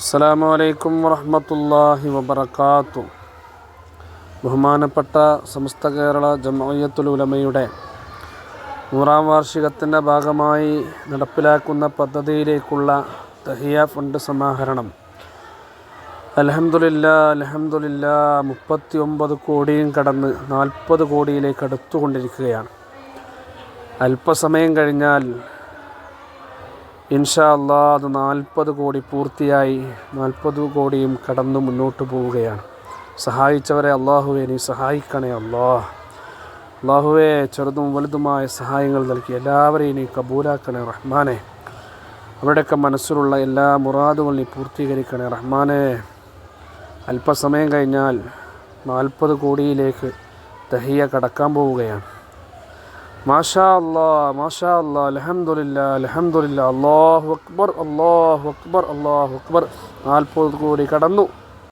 അസ്സലാമു അലൈക്കും വറഹ്മത്തുള്ളാഹി വാത്തു ബഹുമാനപ്പെട്ട സമസ്ത കേരള ജമയത്തുൽ ഉലമയുടെ നൂറാം വാർഷികത്തിന്റെ ഭാഗമായി നടപ്പിലാക്കുന്ന പദ്ധതിയിലേക്കുള്ള തഹിയ ഫണ്ട് സമാഹരണം. അലഹമുല്ല അലഹമുല്ല മുപ്പത്തി ഒമ്പത് കോടിയും കടന്ന് നാൽപ്പത് കോടിയിലേക്ക് അടുത്തുകൊണ്ടിരിക്കുകയാണ്. അല്പസമയം കഴിഞ്ഞാൽ ഇൻഷാ അല്ലാ അത് നാൽപ്പത് കോടി പൂർത്തിയായി. നാൽപ്പത് കോടിയും കടന്നു മുന്നോട്ട് പോവുകയാണ്. സഹായിച്ചവരെ അള്ളാഹുവെ നീ സഹായിക്കണേ അള്ളാ. അള്ളാഹുവെ ചെറുതും വലുതുമായ സഹായങ്ങൾ നൽകി എല്ലാവരെയും നീ കബൂലാക്കണേ റഹ്മാനെ. അവരുടെയൊക്കെ മനസ്സിലുള്ള എല്ലാ മുറാദുകളും നീ പൂർത്തീകരിക്കണേ റഹ്മാനെ. അല്പസമയം കഴിഞ്ഞാൽ നാൽപ്പത് കോടിയിലേക്ക് ദഹിയ കടക്കാൻ പോവുകയാണ്. മാഷാ അല്ലാ മാഷാ അല്ലാ അലഹമുല്ല അലഹമുല്ല അള്ളാഹു അക്ബർ അള്ളാഹു അക്ബർ അള്ളാഹു അക്ബർ. നാൽപ്പത് കോടി കടന്നു.